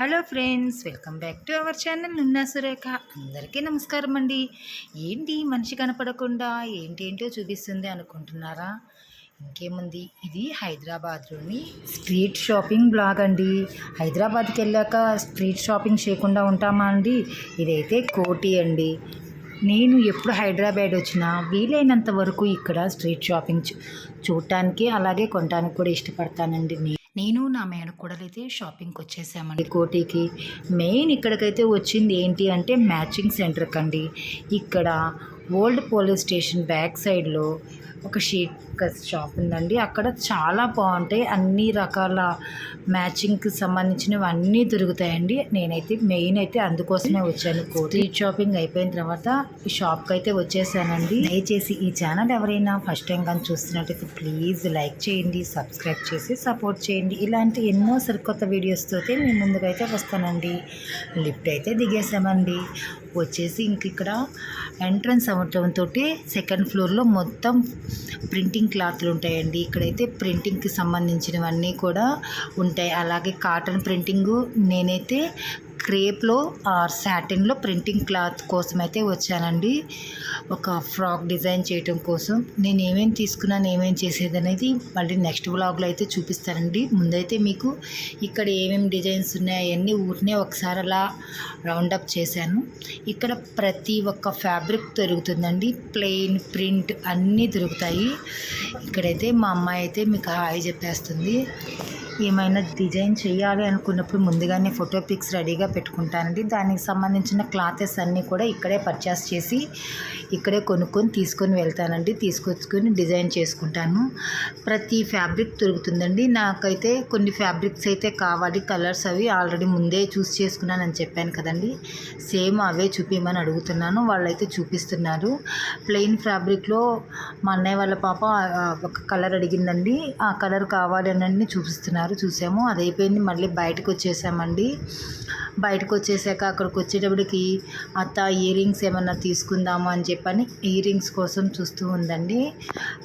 Hello friends welcome back to our channel Nunna Surekha. అందరికీ నమస్కారం అండి. ఏంటి మనిషి కనపడకుండా ఏంటేంటో చూపిస్తుంది అనుకుంటున్నారా? ఇంకేముంది? ఇది హైదరాబాద్లోని స్ట్రీట్ షాపింగ్ బ్లాగ్ అండి. హైదరాబాద్కి వెళ్ళాక స్ట్రీట్ షాపింగ్ చేయకుండా ఉంటామా అండి? ఇదైతే కోటి అండి. నేను ఎప్పుడు హైదరాబాద్ వచ్చినా వీలైనంత వరకు ఇక్కడ స్ట్రీట్ షాపింగ్ చూడటానికి అలాగే కొనడానికి కూడా ఇష్టపడతానండి నేను. నేను నా మేనకోడలైతే షాపింగ్కి వచ్చేసామండి కోటికి మెయిన్ ఇక్కడికైతే వచ్చింది ఏంటి అంటే మ్యాచింగ్ సెంటర్కి అండి ఇక్కడ ఓల్డ్ పోలీస్ స్టేషన్ బ్యాక్ సైడ్లో ఒక షీట్ షాప్ ఉందండి. అక్కడ చాలా బాగుంటాయి. అన్ని రకాల మ్యాచింగ్కి సంబంధించినవి అన్నీ దొరుకుతాయండి. నేనైతే మెయిన్ అయితే అందుకోసమే వచ్చాను. స్ట్రీట్ షాపింగ్ అయిపోయిన తర్వాత ఈ షాప్కి అయితే వచ్చేసానండి. దయచేసి ఈ ఛానల్ ఎవరైనా ఫస్ట్ టైం కానీ చూస్తున్నట్టయితే ప్లీజ్ లైక్ చేయండి సబ్స్క్రైబ్ చేసి సపోర్ట్ చేయండి. ఇలాంటి ఎన్నో సరికొత్త వీడియోస్తో అయితే మీ ముందుకైతే వస్తానండి. లిఫ్ట్ అయితే దిగేసామండి. వచ్చేసి ఇంక ఇక్కడ ఎంట్రన్స్ అవ్వటంతో సెకండ్ ఫ్లోర్లో మొత్తం ప్రింటింగ్ క్లాత్లు ఉంటాయండి. ఇక్కడైతే ప్రింటింగ్కి సంబంధించినవన్నీ కూడా ఉంటాయి. అలాగే కాటన్ ప్రింటింగు నేనైతే క్రేప్లో ఆర్ శాటిన్లో ప్రింటింగ్ క్లాత్ కోసం అయితే వచ్చానండి. ఒక ఫ్రాక్ డిజైన్ చేయటం కోసం. నేను ఏమేమి తీసుకున్నాను ఏమేమి చేసేది అనేది మళ్ళీ నెక్స్ట్ బ్లాగ్లో అయితే చూపిస్తానండి. ముందైతే మీకు ఇక్కడ ఏమేమి డిజైన్స్ ఉన్నాయో అవన్నీ ఊరినే ఒకసారి అలా రౌండప్ చేశాను. ఇక్కడ ప్రతి ఒక్క ఫ్యాబ్రిక్ దొరుకుతుందండి. ప్లెయిన్ ప్రింట్ అన్నీ దొరుకుతాయి. ఇక్కడైతే మా అమ్మాయి అయితే మీకు హాయ్ చెప్పేస్తుంది. ఏమైనా డిజైన్ చేయాలి అనుకున్నప్పుడు ముందుగానే ఫోటో పిక్స్ రెడీగా పెట్టుకుంటానండి. దానికి సంబంధించిన క్లాతెస్ అన్నీ కూడా ఇక్కడే పర్చేస్ చేసి ఇక్కడే కొనుక్కొని తీసుకొని వెళ్తానండి. తీసుకొచ్చుకొని డిజైన్ చేసుకుంటాను. ప్రతి ఫ్యాబ్రిక్ దొరుకుతుందండి. నాకైతే కొన్ని ఫ్యాబ్రిక్స్ అయితే కావాలి. కలర్స్ అవి ఆల్రెడీ ముందే చూస్ చేసుకున్నానని చెప్పాను కదండి. సేమ్ అవే చూపించమని అడుగుతున్నాను. వాళ్ళైతే చూపిస్తున్నారు. ప్లెయిన్ ఫ్యాబ్రిక్లో మా అన్నయ్య వాళ్ళ పాప ఒక కలర్ అడిగిందండి. ఆ కలర్ కావాలి అని చూపిస్తున్నారు. చూసాము. అది అయిపోయింది మళ్ళీ బయటకు వచ్చేసామండి బయటకు వచ్చేసాక అక్కడికి వచ్చేటప్పటికి అత్త ఇయర్ రింగ్స్ ఏమన్నా తీసుకుందాము అని చెప్పని ఇయర్ రింగ్స్ కోసం చూస్తూ ఉందండి.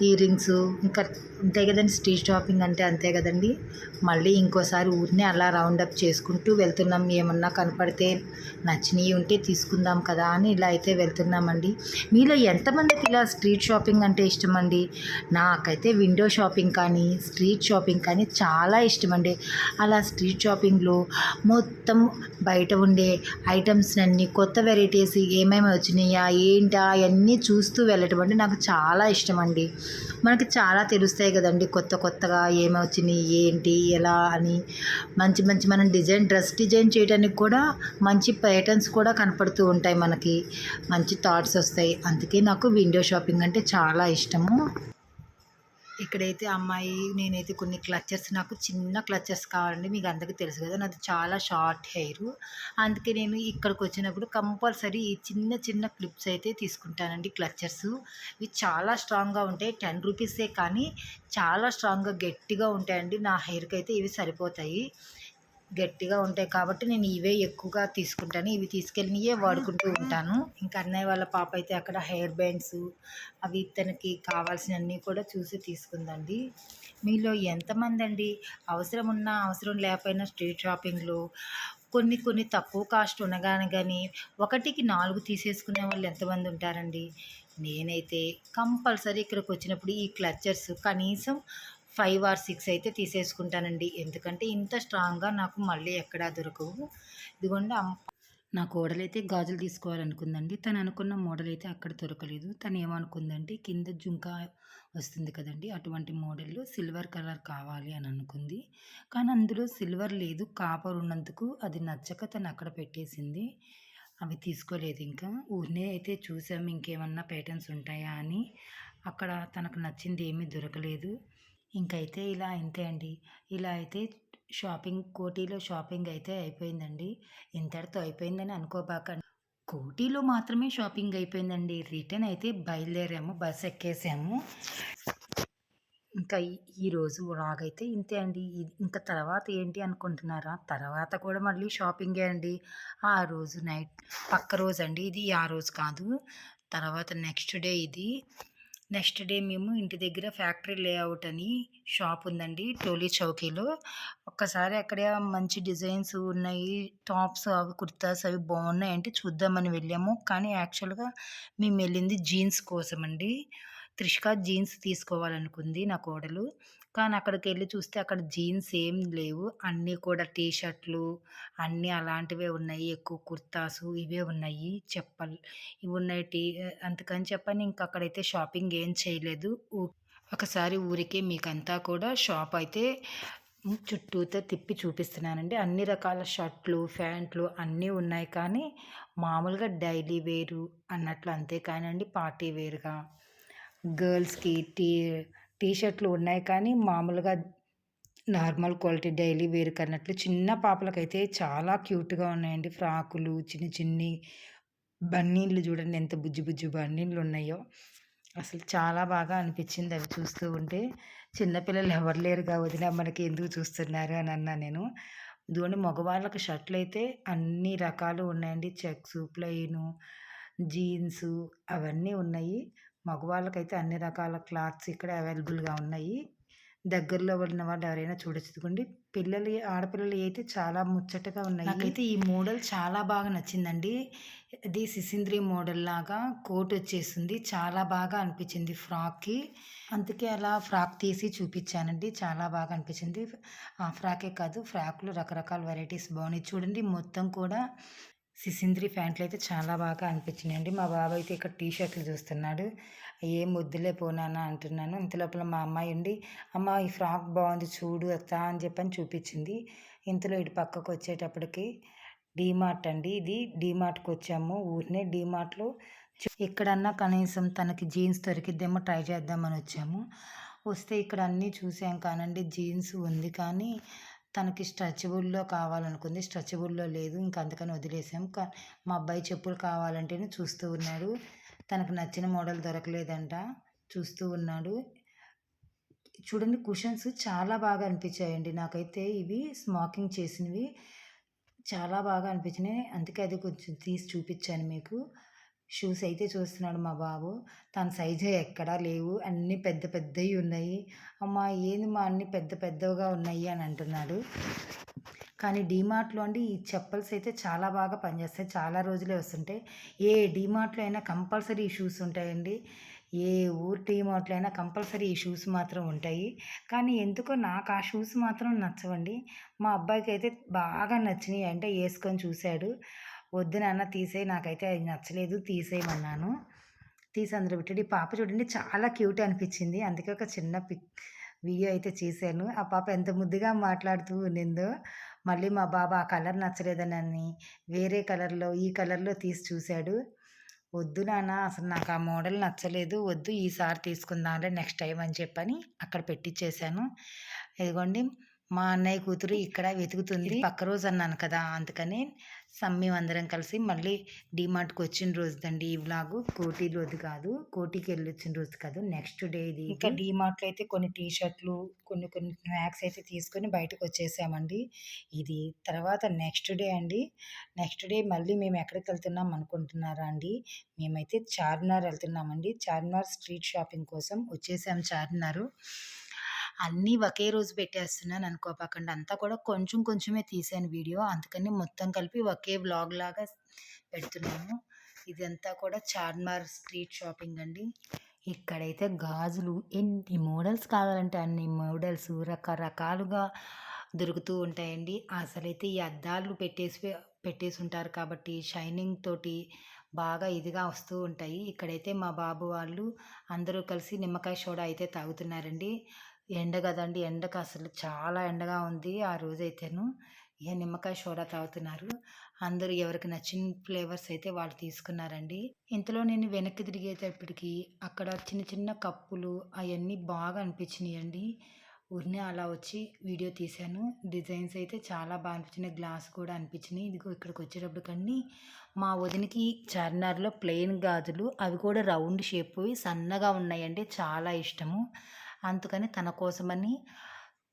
ఇయర్ రింగ్స్ ఇంకా ఉంటాయి కదండి. స్ట్రీట్ షాపింగ్ అంటే అంతే కదండి. మళ్ళీ ఇంకోసారి ఊరినే అలా రౌండప్ చేసుకుంటూ వెళ్తున్నాం. ఏమన్నా కనపడితే నచ్చినవి ఉంటే తీసుకుందాం కదా అని ఇలా అయితే వెళ్తున్నామండి. మీలో ఎంతమందికి ఇలా స్ట్రీట్ షాపింగ్ అంటే ఇష్టమండి? నాకైతే విండో షాపింగ్ కానీ స్ట్రీట్ షాపింగ్ కానీ చాలా ఇష్టం ఇష్టం అండి అలా స్ట్రీట్ షాపింగ్లో మొత్తం బయట ఉండే ఐటమ్స్ అన్నీ కొత్త వెరైటీస్ ఏమేమి వచ్చినాయా ఏంటా అవన్నీ చూస్తూ వెళ్ళటం అంటే నాకు చాలా ఇష్టం అండి మనకి చాలా తెలుస్తాయి కదండి కొత్త కొత్తగా ఏమి వచ్చినాయి ఏంటి ఎలా అని. మంచి మంచి మనం డిజైన్ డ్రెస్ డిజైన్ చేయడానికి కూడా మంచి ప్యాటర్న్స్ కూడా కనపడుతూ ఉంటాయి మనకి. మంచి థాట్స్ వస్తాయి. అందుకే నాకు విండో షాపింగ్ అంటే చాలా ఇష్టము. ఇక్కడైతే అమ్మాయి నేనైతే కొన్ని క్లచర్స్ నాకు చిన్న క్లచర్స్ కావాలండి మీకు అందరికీ తెలుసు కదా నాది చాలా షార్ట్ హెయిర్ అందుకే నేను ఇక్కడికి వచ్చినప్పుడు కంపల్సరీ ఈ చిన్న చిన్న క్లిప్స్ అయితే తీసుకుంటానండి క్లచర్స్ ఇవి చాలా స్ట్రాంగ్గా ఉంటాయి టెన్ రూపీసే కానీ చాలా స్ట్రాంగ్గా గట్టిగా ఉంటాయండి నా హెయిర్కి అయితే ఇవి సరిపోతాయి. గట్టిగా ఉంటాయి కాబట్టి నేను ఇవే ఎక్కువగా తీసుకుంటాను. ఇవి తీసుకెళ్ళినయే వాడుకుంటూ ఉంటాను. ఇంకా అన్నయ్య వాళ్ళ పాప అయితే అక్కడ హెయిర్ బ్యాండ్స్ అవి తనకి కావాల్సినవన్నీ కూడా చూసి తీసుకుందండి. మీలో ఎంతమంది అండి? అవసరం ఉన్నా అవసరం లేకపోయినా స్ట్రీట్ షాపింగ్లో కొన్ని కొన్ని తక్కువ కాస్ట్ ఉండగానే కానీ ఒకటికి నాలుగు తీసేసుకునే వాళ్ళు ఎంతమంది ఉంటారండి? నేనైతే కంపల్సరీ ఇక్కడికి వచ్చినప్పుడు ఈ క్లచర్స్ కనీసం ఫైవ్ ఆర్ సిక్స్ అయితే తీసేసుకుంటానండి. ఎందుకంటే ఇంత స్ట్రాంగ్గా నాకు మళ్ళీ ఎక్కడా దొరకవు. ఇదిగోండి నా కోడలైతే గాజులు తీసుకోవాలనుకుందండి. తను అనుకున్న మోడల్ అయితే అక్కడ దొరకలేదు. తను ఏమనుకుందంటే కింద జుంకా వస్తుంది కదండి. అటువంటి మోడల్ సిల్వర్ కలర్ కావాలి అని అనుకుంది. కానీ అందులో సిల్వర్ లేదు. కాపర్ ఉన్నందుకు అది నచ్చక తను అక్కడ పెట్టేసింది. అవి తీసుకోలేదు ఇంకా. ఊరినే అయితే చూసాము ఇంకేమన్నా ప్యాటర్న్స్ ఉంటాయా అని. అక్కడ తనకు నచ్చింది ఏమీ దొరకలేదు. ఇంకైతే ఇలా ఇంతే అండి. ఇలా అయితే షాపింగ్ కోటీలో షాపింగ్ అయితే అయిపోయిందండి. ఇంతటితో అయిపోయిందని అనుకోబాక కోటీలో మాత్రమే షాపింగ్ అయిపోయిందండి. రిటర్న్ అయితే బయలుదేరాము బస్ ఎక్కేసాము. ఇంకా ఈరోజు లాగైతే ఇంతే అండి. ఇంకా తర్వాత ఏంటి అనుకుంటున్నారా? తర్వాత కూడా మళ్ళీ షాపింగే అండి. ఆ రోజు నైట్ పక్క రోజు అండి. ఇది ఆ రోజు కాదు. తర్వాత నెక్స్ట్ డే ఇది. నెక్స్ట్ డే మేము ఇంటి దగ్గర ఫ్యాక్టరీ లేఅవుట్ అని షాప్ ఉందండి టోలీ చౌకీలో. ఒక్కసారి అక్కడ మంచి డిజైన్స్ ఉన్నాయి టాప్స్ అవి కుర్తాస్ అవి బాగున్నాయి అంటే చూద్దామని వెళ్ళాము. కానీ యాక్చువల్గా మేము వెళ్ళింది జీన్స్ కోసమండి. త్రిష్క జీన్స్ తీసుకోవాలనుకుంది నా కోడలు కానీ అక్కడికి వెళ్ళి చూస్తే అక్కడ జీన్స్ ఏం లేవు. అన్నీ కూడా టీ షర్ట్లు అన్నీ అలాంటివే ఉన్నాయి. ఎక్కువ కుర్తాసు ఇవే ఉన్నాయి. చెప్పలు ఇవి ఉన్నాయి టీ అందుకని చెప్పని ఇంక అక్కడైతే షాపింగ్ ఏం చేయలేదు. ఊ- ఒకసారి ఊరికే మీకంతా కూడా షాప్ అయితే చుట్టూతో తిప్పి చూపిస్తున్నానండి. అన్ని రకాల షర్ట్లు ప్యాంట్లు అన్నీ ఉన్నాయి కానీ మామూలుగా డైలీ వేరు అన్నట్లు అంతే కానండి. పార్టీ వేర్గా. గర్ల్స్కి టీ టీ షర్ట్లు ఉన్నాయి కానీ మామూలుగా నార్మల్ క్వాలిటీ డైలీ వేర్ కన్నట్లు చిన్న పాపలకైతే చాలా క్యూట్గా ఉన్నాయండి. ఫ్రాకులు చిన్ని చిన్ని బన్నీళ్ళు చూడండి ఎంత బుజ్జి బుజ్జి బన్నీళ్ళు ఉన్నాయో. అసలు చాలా బాగా అనిపించింది అవి చూస్తూ ఉంటే. చిన్నపిల్లలు ఎవరు లేరుగా వదిన మనకి ఎందుకు చూస్తున్నారు అని అన్నా నేను. ఇదిగోండి మగవాళ్ళకి షర్ట్లు అయితే అన్ని రకాలు ఉన్నాయండి. చెక్స్ ప్లెయిను జీన్సు అవన్నీ ఉన్నాయి. మగవాళ్ళకైతే అన్ని రకాల క్లాత్స్ ఇక్కడ అవైలబుల్గా ఉన్నాయి. దగ్గరలో ఉన్న వాళ్ళు ఎవరైనా చూడొచ్చుకోండి. పిల్లలు ఆడపిల్లలు అయితే చాలా ముచ్చటగా ఉన్నాయి. నాకైతే ఈ మోడల్ చాలా బాగా నచ్చిందండి. ఇది సిసింద్రి మోడల్ లాగా కోట్ వచ్చేసింది. చాలా బాగా అనిపించింది ఫ్రాక్కి. అందుకే అలా ఫ్రాక్ తీసి చూపించానండి. చాలా బాగా అనిపించింది. ఆ ఫ్రాకే కాదు ఫ్రాక్లు రకరకాల వెరైటీస్ బాగున్నాయి. చూడండి మొత్తం కూడా సిసింద్రి ప్యాంట్లు అయితే చాలా బాగా అనిపించినాయండి. మా బాబు అయితే ఇక్కడ టీ షర్ట్లు చూస్తున్నాడు. ఏం వద్దులే పోనానా అంటున్నాను. ఇంత లోపల మా అమ్మాయి ఉండి అమ్మ ఈ ఫ్రాక్ బాగుంది చూడు అత్తా అని చెప్పని చూపించింది. ఇంతలో ఇటు పక్కకు వచ్చేటప్పటికి డీమార్ట్ అండి ఇది. డీమార్ట్కి వచ్చాము. ఊరినే డీమార్ట్లో ఎక్కడన్నా కనీసం తనకి జీన్స్ దొరికిద్దేమో ట్రై చేద్దామని వచ్చాము. వస్తే ఇక్కడ అన్నీ చూసాం కానండి జీన్స్ ఉంది కానీ తనకి స్ట్రెచబుల్లో కావాలనుకుంది. స్ట్రెచబుల్లో లేదు. ఇంక అందుకని వదిలేసాం. కా మా అబ్బాయి చెప్పులు కావాలంటేనే చూస్తూ ఉన్నాడు. తనకు నచ్చిన మోడల్ దొరకలేదంట. చూస్తూ ఉన్నాడు. చూడండి కుషన్స్ చాలా బాగా అనిపించాయండి. నాకైతే ఇవి స్మాకింగ్ చేసినవి చాలా బాగా అనిపించినాయి. అందుకే అది కొంచెం తీసి చూపించాను మీకు. షూస్ అయితే చూస్తున్నాడు మా బాబు. తన సైజు ఎక్కడా లేవు. అన్నీ పెద్ద పెద్దవి ఉన్నాయి. అమ్మ ఏంది మా అన్ని పెద్ద పెద్దవిగా ఉన్నాయి అని అంటున్నాడు. కానీ డీమార్ట్లో అండి ఈ చెప్పల్స్ అయితే చాలా బాగా పనిచేస్తాయి. చాలా రోజులే వస్తుంటాయి. ఏ డీమార్ట్లో అయినా కంపల్సరీ ఈ షూస్ ఉంటాయండి. ఏ ఊరు డీమార్ట్లో అయినా కంపల్సరీ ఈ షూస్ మాత్రం ఉంటాయి. కానీ ఎందుకో నాకు ఆ షూస్ మాత్రం నచ్చవండి. మా అబ్బాయికి అయితే బాగా నచ్చినాయి. అంటే వేసుకొని చూశాడు. వద్దు నాన్న తీసేయి. నాకైతే అది నచ్చలేదు తీసేయమన్నాను. తీసి అందులో పెట్టాడు. ఈ పాప చూడండి చాలా క్యూట్ అనిపించింది. అందుకే ఒక చిన్న పిక్ వీడియో అయితే చేశాను. ఆ పాప ఎంత ముద్దుగా మాట్లాడుతూ ఉండిందో మళ్ళీ మా బాబా ఆ కలర్ నచ్చలేదని వేరే కలర్లో ఈ కలర్లో తీసి చూశాడు. వద్దు నాన్న అసలు నాకు ఆ మోడల్ నచ్చలేదు. వద్దు ఈసారి తీసుకుందాంలే నెక్స్ట్ టైం అని చెప్పని అక్కడ పెట్టించేశాను ఇదిగోండి మా అన్నయ్య కూతురు ఇక్కడ వెతుకుతుంది. పక్క రోజు అన్నాను కదా అందుకని సమ్మి అందరం కలిసి మళ్ళీ డిమార్ట్కి వచ్చిన రోజుదండి ఈ వ్లాగు. కోటి రోజు కాదు కోటికి వెళ్ళి వచ్చిన రోజు కాదు నెక్స్ట్ డే ఇది ఇంకా డిమార్ట్లో అయితే కొన్ని టీ షర్ట్లు కొన్ని కొన్ని స్నాక్స్ అయితే తీసుకొని బయటకు వచ్చేసామండి. ఇది తర్వాత నెక్స్ట్ డే అండి. నెక్స్ట్ డే మళ్ళీ మేము ఎక్కడికి వెళ్తున్నాం అనుకుంటున్నారా అండి? మేమైతే చార్మినార్ వెళ్తున్నామండి. చార్మినార్ స్ట్రీట్ షాపింగ్ కోసం వచ్చేసాం చార్మినారు. అన్నీ ఒకే రోజు పెట్టేస్తున్నాను అనుకోపకండి. అంతా కూడా కొంచెం కొంచెమే తీసాను వీడియో. అందుకని మొత్తం కలిపి ఒకే వ్లాగ్ లాగా పెడుతున్నాను. ఇదంతా కూడా చార్మార్ స్ట్రీట్ షాపింగ్ అండి. ఇక్కడైతే గాజులు ఎన్ని మోడల్స్ కావాలంటే అన్ని మోడల్స్ రకరకాలుగా దొరుకుతూ ఉంటాయండి. అసలైతే ఈ అద్దాలు పెట్టేసి పెట్టేసి ఉంటారు కాబట్టి షైనింగ్ తోటి బాగా ఇదిగా వస్తూ ఉంటాయి. ఇక్కడైతే మా బాబు వాళ్ళు అందరూ కలిసి నిమ్మకాయ సోడా అయితే తాగుతున్నారండి. ఎండ కదండి. ఎండకు అసలు చాలా ఎండగా ఉంది ఆ రోజైతేను. ఇక నిమ్మకాయ సోడా తాగుతున్నారు. అందరూ ఎవరికి నచ్చిన ఫ్లేవర్స్ అయితే వాళ్ళు తీసుకున్నారండి. ఇంతలో నేను వెనక్కి తిరిగేటప్పటికి అక్కడ చిన్న చిన్న కప్పులు అవన్నీ బాగా అనిపించినాయి అండి ఊరినే అలా వచ్చి వీడియో తీశాను. డిజైన్స్ అయితే చాలా బాగా అనిపించినాయి. గ్లాస్ కూడా అనిపించినాయి. ఇదిగో ఇక్కడికి వచ్చేటప్పటికన్నీ మా వదినకి చార్మినార్లో ప్లెయిన్ గాజులు అవి కూడా రౌండ్ షేప్ సన్నగా ఉన్నాయండి. చాలా ఇష్టము. అందుకని తన కోసమని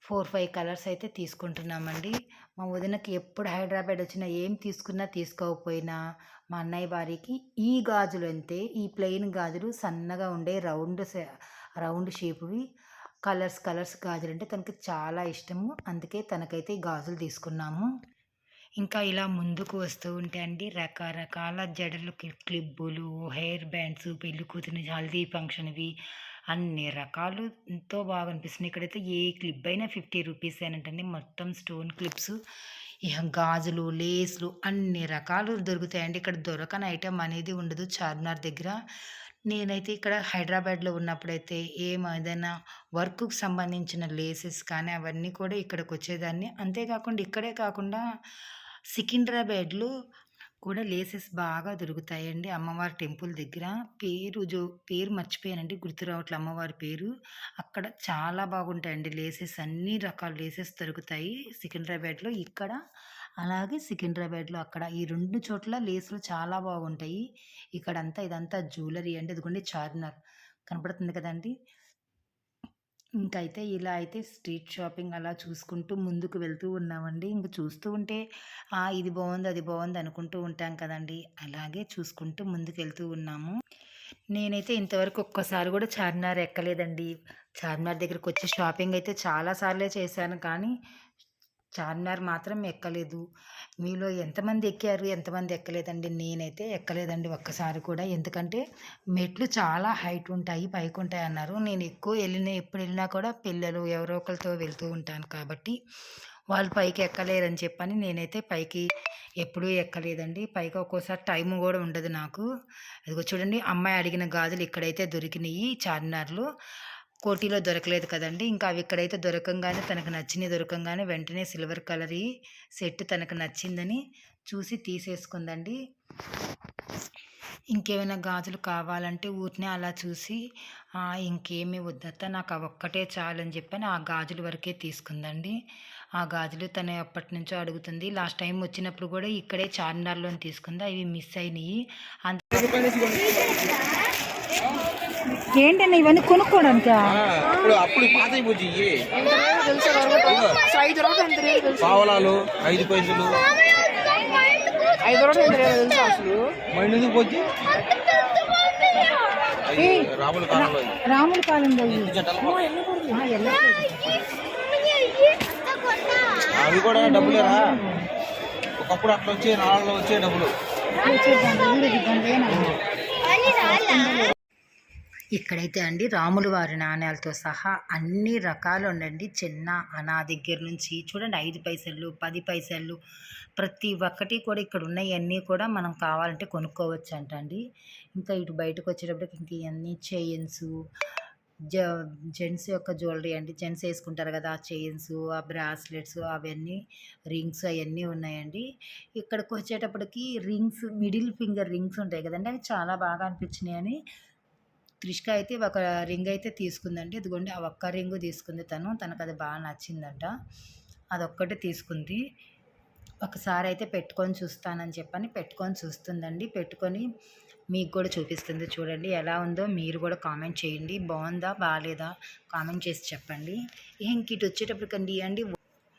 ఫోర్ ఫైవ్ కలర్స్ అయితే తీసుకుంటున్నామండి. మా వదినకి ఎప్పుడు హైదరాబాద్ వచ్చినా ఏం తీసుకున్నా తీసుకోకపోయినా మా అన్నయ్య వారికి ఈ గాజులు అంతే ఈ ప్లెయిన్ గాజులు సన్నగా ఉండే రౌండ్ రౌండ్ షేప్వి కలర్స్ కలర్స్ గాజులు అంటే తనకి చాలా ఇష్టము. అందుకే తనకైతే ఈ గాజులు తీసుకున్నాము. ఇంకా ఇలా ముందుకు వస్తూ ఉంటే అండి రకరకాల జడలు క్లిబ్బులు క్లిప్పులు హెయిర్ బ్యాండ్స్ పెళ్ళి కూతురు హల్దీ ఫంక్షన్వి అన్ని రకాలు ఎంతో బాగా అనిపిస్తుంది ఇక్కడైతే ఏ క్లిప్ అయినా ఫిఫ్టీ రూపీస్ అంటండి మొత్తం స్టోన్ క్లిప్స్ ఇక గాజులు లేస్లు అన్ని రకాలు దొరుకుతాయండి. ఇక్కడ దొరకని ఐటెం అనేది ఉండదు చార్మినార్ దగ్గర. నేనైతే ఇక్కడ హైదరాబాద్లో ఉన్నప్పుడైతే ఏం ఏదైనా వర్క్కు సంబంధించిన లేసెస్ కానీ అవన్నీ కూడా ఇక్కడికి వచ్చేదాన్ని. అంతేకాకుండా ఇక్కడే కాకుండా సికింద్రాబాద్లో కూడా లేసెస్ బాగా దొరుకుతాయండి. అమ్మవారి టెంపుల్ దగ్గర. పేరు జో పేరు మర్చిపోయానండి. గుర్తు రావట్లే అమ్మవారి పేరు. అక్కడ చాలా బాగుంటాయండి లేసెస్. అన్ని రకాల లేసెస్ దొరుకుతాయి. సికింద్రాబాద్లో ఇక్కడ అలాగే సికింద్రాబాద్లో అక్కడ. ఈ రెండు చోట్ల లేసులు చాలా బాగుంటాయి. ఇక్కడంతా ఇదంతా జ్యువెలరీ అండి. ఇదిగోండి చార్మినార్. కనపడుతుంది కదండి? ఇంకైతే ఇలా అయితే స్ట్రీట్ షాపింగ్ అలా చూసుకుంటూ ముందుకు వెళ్తూ ఉన్నామండి. ఇంక చూస్తూ ఉంటే ఇది బాగుంది అది బాగుంది అనుకుంటూ ఉంటాం కదండి. అలాగే చూసుకుంటూ ముందుకు వెళ్తూ ఉన్నాము. నేనైతే ఇంతవరకు ఒక్కసారి కూడా చార్మినార్ ఎక్కలేదండి. చార్మినార్ దగ్గరికి వచ్చి షాపింగ్ అయితే చాలా సార్లే చేశాను. కానీ చార్మినార్ మాత్రం ఎక్కలేదు. మీలో ఎంతమంది ఎక్కారు? ఎంతమంది ఎక్కలేదండి? నేనైతే ఎక్కలేదండి ఒక్కసారి కూడా. ఎందుకంటే మెట్లు చాలా హైట్ ఉంటాయి పైకి ఉంటాయి అన్నారు. నేను ఎక్కువ వెళ్ళిన ఎప్పుడు వెళ్ళినా కూడా పిల్లలు ఎవరో ఒకరితో వెళ్తూ ఉంటాను కాబట్టి వాళ్ళు పైకి ఎక్కలేరని చెప్పని నేనైతే పైకి ఎప్పుడూ ఎక్కలేదండి. పైకి ఒక్కోసారి టైం కూడా ఉండదు నాకు. అదిగో చూడండి అమ్మాయి అడిగిన గాజులు ఇక్కడైతే దొరికినాయి చార్మినార్లో. కోటిలో దొరకలేదు కదండి. ఇంకా అవి ఇక్కడైతే దొరకంగానే తనకు నచ్చినవి దొరకంగానే వెంటనే సిల్వర్ కలర్ సెట్ తనకు నచ్చిందని చూసి తీసేసుకుందండి. ఇంకేమైనా గాజులు కావాలంటే ఊరినే అలా చూసి ఇంకేమి ఇంకేమీ వద్దత్త నాకు అవి ఒక్కటే చాలని చెప్పని ఆ గాజులు వరకే తీసుకుందండి. ఆ గాజులు తను ఎప్పటి నుంచో అడుగుతుంది. లాస్ట్ టైం వచ్చినప్పుడు కూడా ఇక్కడే చార్మినార్లోని తీసుకుంది అవి మిస్ అయినాయి. అంత ఏంటన్నా ఇవన్నీ కొనుక్కోవడానికి? అప్పుడు పాత. పావలాలు ఐదు పైసలు. ఐదు రోజులు ఎంత రేటు తెలుసా అసలు? మైండ్ ఎందుకు బుజ్జి? అది రాముల కాలంలో. రాముల. అవి కూడా డబ్బులేరా ఒకప్పుడు అట్లా వచ్చే నాలుగులో వచ్చే డబ్బులు? ఇక్కడైతే అండి రాములు వారి నాణ్యాలతో సహా అన్ని రకాలు ఉండండి. చిన్న అనా దగ్గర నుంచి చూడండి ఐదు పైసలు పది పైసలు ప్రతి ఒక్కటి కూడా ఇక్కడ ఉన్నాయన్నీ కూడా మనం కావాలంటే కొనుక్కోవచ్చు అంటండి ఇంకా ఇటు బయటకు వచ్చేటప్పటికి ఇంక ఇవన్నీ చైన్స్ జ జెంట్స్ యొక్క జ్యువెలరీ అండి. జెంట్స్ వేసుకుంటారు కదా ఆ చైన్స్ ఆ బ్రాస్లెట్స్ అవన్నీ రింగ్స్ అవన్నీ ఉన్నాయండి. ఇక్కడికి వచ్చేటప్పటికి రింగ్స్ మిడిల్ ఫింగర్ రింగ్స్ ఉంటాయి కదండి. అవి చాలా బాగా అనిపించినాయి అని త్రిష్క అయితే ఒక రింగ్ అయితే తీసుకుందండి. ఇదిగోండి ఆ ఒక్క రింగు తీసుకుంది తను. తనకు అది బాగా నచ్చిందంట. అదొక్కటి తీసుకుంది. ఒకసారి అయితే పెట్టుకొని చూస్తానని చెప్పని పెట్టుకొని చూస్తుందండి. పెట్టుకొని మీకు కూడా చూపిస్తుంది చూడండి. ఎలా ఉందో మీరు కూడా కామెంట్ చేయండి. బాగుందా బాగాలేదా కామెంట్ చేసి చెప్పండి. ఇంక ఇటు వచ్చేటప్పటికండి అండి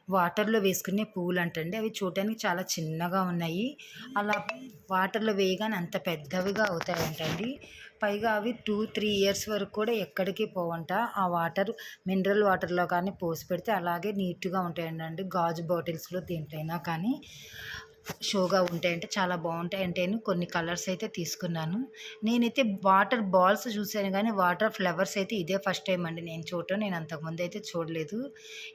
వాటర్లో వేసుకునే పువ్వులు అంటండి అవి చూడటానికి చాలా చిన్నగా ఉన్నాయి. అలా వాటర్లో వేయగానే అంత పెద్దవిగా అవుతాయంటండి. పైగా అవి టూ త్రీ ఇయర్స్ వరకు కూడా ఎక్కడికి పోవంట. ఆ వాటర్ మినరల్ వాటర్లో కానీ పోసి పెడితే అలాగే నీట్గా ఉంటాయండి. గాజు బాటిల్స్లో దేంట్లైనా కానీ షోగా ఉంటాయంటే చాలా బాగుంటాయి. అంటే కొన్ని కలర్స్ అయితే తీసుకున్నాను. నేనైతే వాటర్ బాల్స్ చూశాను కానీ వాటర్ ఫ్లవర్స్ అయితే ఇదే ఫస్ట్ టైం అండి నేను చూడటం. నేను అంతకుముందు అయితే చూడలేదు.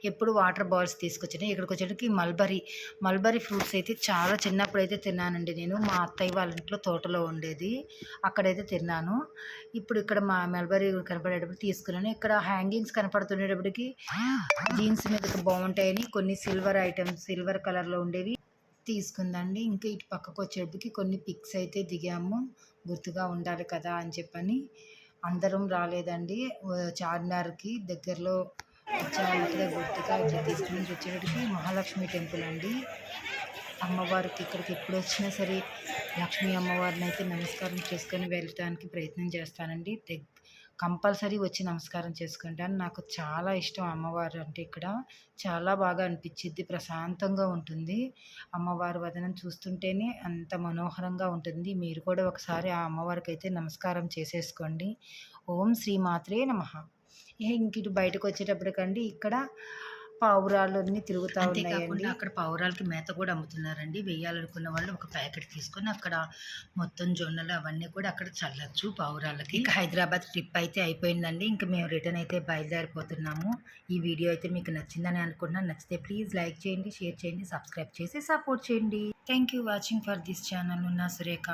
ఎప్పుడు వాటర్ బాల్స్ తీసుకొచ్చాను. ఇక్కడికి వచ్చేటికి మల్బరీ మల్బరీ ఫ్రూట్స్ అయితే చాలా చిన్నప్పుడు అయితే తిన్నానండి నేను. మా అత్తయ్య వాళ్ళ ఇంట్లో తోటలో ఉండేది. అక్కడైతే తిన్నాను. ఇప్పుడు ఇక్కడ మా మల్బరీ కనపడేటప్పుడు తీసుకున్నాను. ఇక్కడ హ్యాంగింగ్స్ కనపడుతుండేటప్పటికి జీన్స్ మీదకి బాగుంటాయని కొన్ని సిల్వర్ ఐటమ్స్ సిల్వర్ కలర్లో ఉండేవి. తీసుకుందండి. ఇంకా ఇటు పక్కకు వచ్చేటప్పటికి కొన్ని పిక్స్ అయితే దిగాము. గుర్తుగా ఉండాలి కదా అని చెప్పని అందరం రాలేదండి. చార్మినార్కి దగ్గరలో వచ్చామంటే గుర్తుగా ఇట్లా తీసుకుని వచ్చేటప్పటికి మహాలక్ష్మి టెంపుల్ అండి. అమ్మవారికి ఇక్కడికి ఎప్పుడు వచ్చినా సరే లక్ష్మీ అమ్మవారిని అయితే నమస్కారం చేసుకొని వెళ్ళటానికి ప్రయత్నం చేస్తానండి. దగ్ కంపల్సరీ వచ్చి నమస్కారం చేసుకుంటాను నాకు చాలా ఇష్టం అమ్మవారు అంటే ఇక్కడ. చాలా బాగా అనిపించిద్ది. ప్రశాంతంగా ఉంటుంది. అమ్మవారి వదనం చూస్తుంటేనే అంత మనోహరంగా ఉంటుంది. మీరు కూడా ఒకసారి ఆ అమ్మవారికి అయితే నమస్కారం చేసేసుకోండి. ఓం శ్రీమాత్రే నమ. ఇంక ఇటు బయటకు వచ్చేటప్పటికండి ఇక్కడ పావురాలు అన్నీ తిరుగుతూ ఉన్నాయండి. అక్కడ పావురాలకి మేత కూడా అమ్ముతున్నారండి. వేయాలనుకున్న వాళ్ళు ఒక ప్యాకెట్ తీసుకొని అక్కడ మొత్తం జొన్నలు అవన్నీ కూడా అక్కడ చల్లచ్చు పావురాలకి. ఇక హైదరాబాద్ ట్రిప్ అయితే అయిపోయిందండి. ఇంకా మేము రిటర్న్ అయితే బయలుదేరిపోతున్నాము. ఈ వీడియో అయితే మీకు నచ్చిందని అనుకుంటున్నాను. నచ్చితే ప్లీజ్ లైక్ చేయండి షేర్ చేయండి సబ్స్క్రైబ్ చేసి సపోర్ట్ చేయండి. Thank you watching for this channel ఉన్న సురేఖ